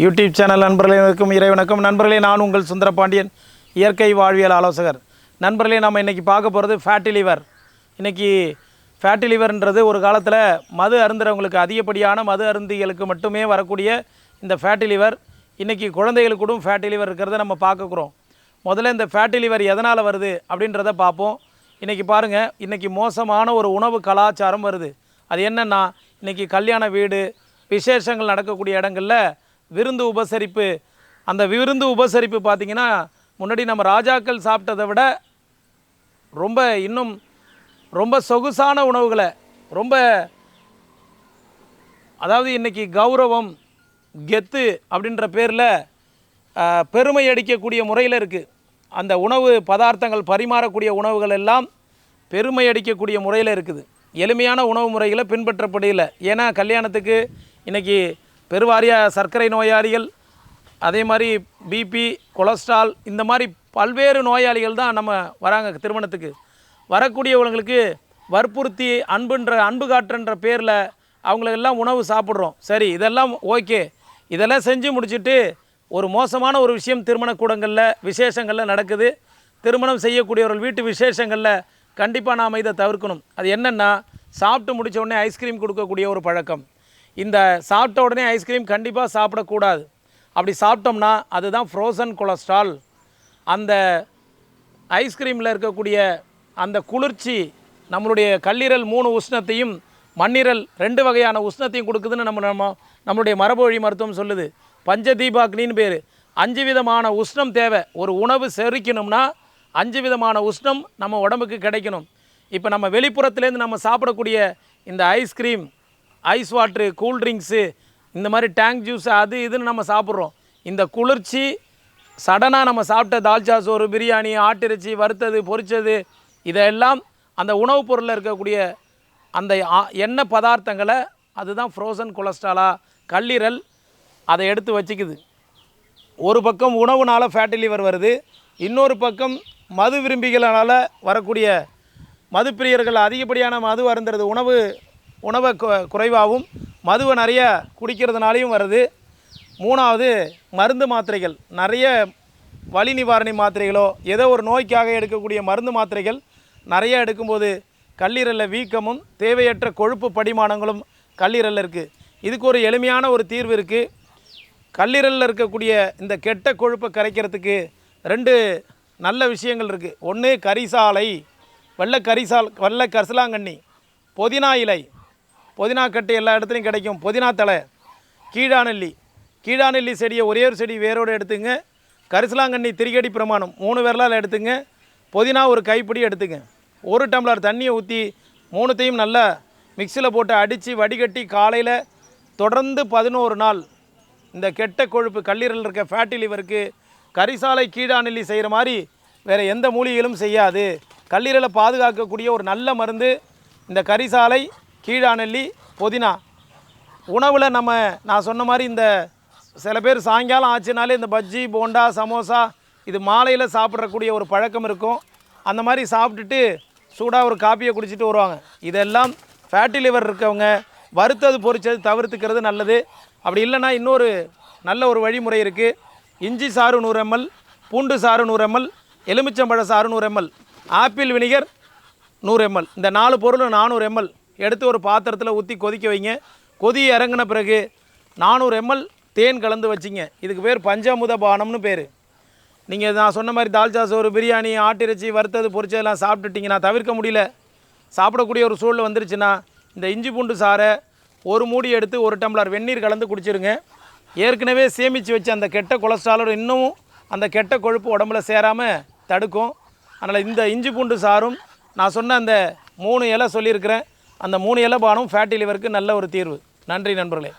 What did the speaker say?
YouTube channel நண்பர்களுக்கும் இறைவனுக்கும் நண்பர்களே நான் உங்கள் சுந்தரபாண்டியன் இயற்கை வாழ்வியல் ஆலோசகர். நண்பர்களே நம்ம இன்றைக்கி பார்க்க போகிறது ஃபேட்டி லிவர் இன்றைக்கி ஃபேட்டி லிவர்ன்றது ஒரு காலத்தில் மது அருந்துறவங்களுக்கு அதிகப்படியான மது அருந்திகளுக்கு மட்டுமே வரக்கூடிய இந்த ஃபேட்டி லிவர் இன்றைக்கி குழந்தைகளுக்கு கூட ஃபேட்டி லிவர் இருக்கிறத நம்ம பார்க்குறோம் முதல்ல இந்த ஃபேட்டி லிவர் எதனால் வருது அப்படின்றத பார்ப்போம். இன்றைக்கி பாருங்கள் இன்றைக்கி மோசமான ஒரு உணவு கலாச்சாரம் வருது. அது என்னென்னா இன்றைக்கி கல்யாண வீடு விசேஷங்கள் நடக்கக்கூடிய இடங்களில் விருந்து உபசரிப்பு. அந்த விருந்து உபசரிப்பு பார்த்திங்கன்னா முன்னாடி நம்ம ராஜாக்கள் சாப்பிட்டதை விட ரொம்ப இன்னும் ரொம்ப சொகுசான உணவுகளை ரொம்ப அதாவது இன்றைக்கி கௌரவம் கெத்து அப்படின்ற பேரில் பெருமை அடிக்கக்கூடிய முறையில் இருக்குது அந்த உணவு பதார்த்தங்கள் பரிமாறக்கூடிய உணவுகள் எல்லாம் பெருமை அடிக்கக்கூடிய முறையில் இருக்குது. எளிமையான உணவு முறைகளை பின்பற்றப்படையில ஏன்னா கல்யாணத்துக்கு இன்றைக்கி பெருவாரியாக சர்க்கரை நோயாளிகள் அதே மாதிரி பிபி கொலஸ்ட்ரால் இந்த மாதிரி பல்வேறு நோயாளிகள் தான் நம்ம வராங்க திருமணத்துக்கு. வரக்கூடியவங்களுக்கு வற்புறுத்தி அன்புன்ற அன்பு காட்டுன்ற பேரில் அவங்களுக்கெல்லாம் உணவு சாப்பிட்றோம். சரி இதெல்லாம் ஓகே. இதெல்லாம் செஞ்சு முடிச்சுட்டு ஒரு மோசமான ஒரு விஷயம் திருமண கூடங்களில் விசேஷங்களில் நடக்குது. திருமணம் செய்யக்கூடியவர்கள் வீட்டு விசேஷங்களில் கண்டிப்பாக நாம் இதை தவிர்க்கணும். அது என்னென்னா சாப்பிட்டு முடிச்ச உடனே ஐஸ்கிரீம் கொடுக்கக்கூடிய ஒரு பழக்கம். இந்த சாப்பிட்ட உடனே ஐஸ்கிரீம் கண்டிப்பாக சாப்பிடக்கூடாது. அப்படி சாப்பிட்டோம்னா அதுதான் ஃப்ரோசன் கொலஸ்ட்ரால் அந்த ஐஸ்கிரீமில் இருக்கக்கூடிய அந்த குளிர்ச்சி நம்மளுடைய கல்லீரல் மூணு உஷ்ணத்தையும் மண்ணீரல் ரெண்டு வகையான உஷ்ணத்தையும் கொடுக்குதுன்னு நம்ம நம்ம நம்மளுடைய மரபு மருத்துவம் சொல்லுது. பஞ்சதீபாக்னின்னு பேர். அஞ்சு விதமான உஷ்ணம் தேவை. ஒரு உணவு செரிக்கணும்னா அஞ்சு விதமான உஷ்ணம் நம்ம உடம்புக்கு கிடைக்கணும். இப்போ நம்ம வெளிப்புறத்துலேருந்து நம்ம சாப்பிடக்கூடிய இந்த ஐஸ்கிரீம் ஐஸ் வாட்ரு கூல்ட்ரிங்க்ஸு இந்த மாதிரி டேங்க் ஜூஸ் அது இதுன்னு நம்ம சாப்பிட்றோம். இந்த குளிர்ச்சி சடனாக நம்ம சாப்பிட்ட தால்ச்சா சோறு பிரியாணி ஆட்டிறைச்சி வறுத்தது பொரிச்சது இதெல்லாம் அந்த உணவுப் பொருளில் இருக்கக்கூடிய அந்த ஆ- எண்ணெய் பதார்த்தங்களை அதுதான் ஃப்ரோசன் கொலஸ்ட்ராலா கல்லீரல் அதை எடுத்து வச்சுக்குது. ஒரு பக்கம் உணவுனால் ஃபேட்டி லிவர் வருது இன்னொரு பக்கம் மது விரும்பிகளால் வரக்கூடிய மது பிரியர்கள் அதிகப்படியான மது அருந்துறது உணவு உணவை குறைவாகவும் மதுவை நிறைய குடிக்கிறதுனாலையும் வருது. மூணாவது மருந்து மாத்திரைகள். நிறைய வலி நிவாரணி மாத்திரைகளோ ஏதோ ஒரு நோய்க்காக எடுக்கக்கூடிய மருந்து மாத்திரைகள் நிறைய எடுக்கும்போது கல்லீரலில் வீக்கமும் தேவையற்ற கொழுப்பு படிமானங்களும் கல்லீரலில் இருக்குது இதுக்கு ஒரு எளிமையான ஒரு தீர்வு இருக்குது கல்லீரலில் இருக்கக்கூடிய இந்த கெட்ட கொழுப்பை கரைக்கிறதுக்கு ரெண்டு நல்ல விஷயங்கள் இருக்குது ஒன்று கரிசாலை வெள்ளை கரிசால் வெள்ளை கரிசலாங்கண்ணி புதினா இலை. புதினா கட்டு எல்லா இடத்துலையும் கிடைக்கும். புதினா தலை கீழாநெல்லி. கீழாநெல்லி செடியை ஒரே ஒரு செடி வேரோடு எடுத்துங்க. கரிசலாங்கண்ணி திரிகடி பிரமாணம். மூணு விரலால் எடுத்துங்க. புதினா ஒரு கைப்பிடி எடுத்துங்க. ஒரு டம்ளர் தண்ணியை ஊற்றி மூணுத்தையும் நல்லா மிக்சியில் போட்டு அடித்து வடிகட்டி காலையில் தொடர்ந்து பதினோரு நாள் இந்த கெட்ட கொழுப்பு கல்லீரல் இருக்க ஃபேட்டி லிவருக்கு கரிசாலை கீழாநெல்லி செய்கிற மாதிரி வேறு எந்த மூலிகைகளும் செய்யாது. கல்லீரலை பாதுகாக்கக்கூடிய ஒரு நல்ல மருந்து இந்த கரிசாலை கீழாநெல்லி புதினா. உணவில் நம்ம நான் சொன்ன மாதிரி இந்த சில பேர் சாயங்காலம் ஆச்சுனாலே இந்த பஜ்ஜி போண்டா சமோசா இது மாலையில் சாப்பிட்றக்கூடிய ஒரு பழக்கம் இருக்கும். அந்த மாதிரி சாப்பிட்டுட்டு சூடாக ஒரு காப்பியை குடிச்சிட்டு வருவாங்க. இதெல்லாம் ஃபேட்டி லிவர் இருக்கவங்க வறுத்தது பொறிச்சது தவிர்த்துக்கிறது நல்லது. அப்படி இல்லைன்னா இன்னொரு நல்ல ஒரு வழிமுறை இருக்குது இஞ்சி சாறு நூறு எம்எல் பூண்டு சாறு நூறு எம்எல் எலுமிச்சம்பழ சாறு நூறு எம்எல் ஆப்பிள் வினிகர் நூறு எம்எல். இந்த நாலு பொருளும் நானூறு எம்எல். எடுத்து ஒரு பாத்திரத்தில் ஊற்றி கொதிக்க வைங்க. கொதி இறங்கின பிறகு நானூறு எம்எல் தேன் கலந்து வச்சிங்க. இதுக்கு பேர் பஞ்சாமுத பானம்னு பேர். நீங்கள் நான் சொன்ன மாதிரி தால்ச்சா சோறு பிரியாணி ஆட்டிறைச்சி வறுத்தது பொரிச்சதெல்லாம் சாப்பிட்டுட்டிங்கன்னா தவிர்க்க முடியல. சாப்பிடக்கூடிய ஒரு சூழல் வந்துருச்சுன்னா இந்த இஞ்சி பூண்டு சாறை ஒரு மூடி எடுத்து ஒரு டம்ளர் வெந்நீர் கலந்து குடிச்சிருங்க. ஏற்கனவே சேமித்து வச்சு அந்த கெட்ட கொலஸ்ட்ராலோட இன்னமும் அந்த கெட்ட கொழுப்பு உடம்புல சேராமல் தடுக்கும். அதனால் இந்த இஞ்சி பூண்டு சாறும் நான் சொன்ன அந்த மூணு இலை சொல்லியிருக்கிறேன். அந்த மூணு இலை பானம் ஃபேட்டி லிவருக்கு நல்ல ஒரு தீர்வு. நன்றி நண்பர்களே.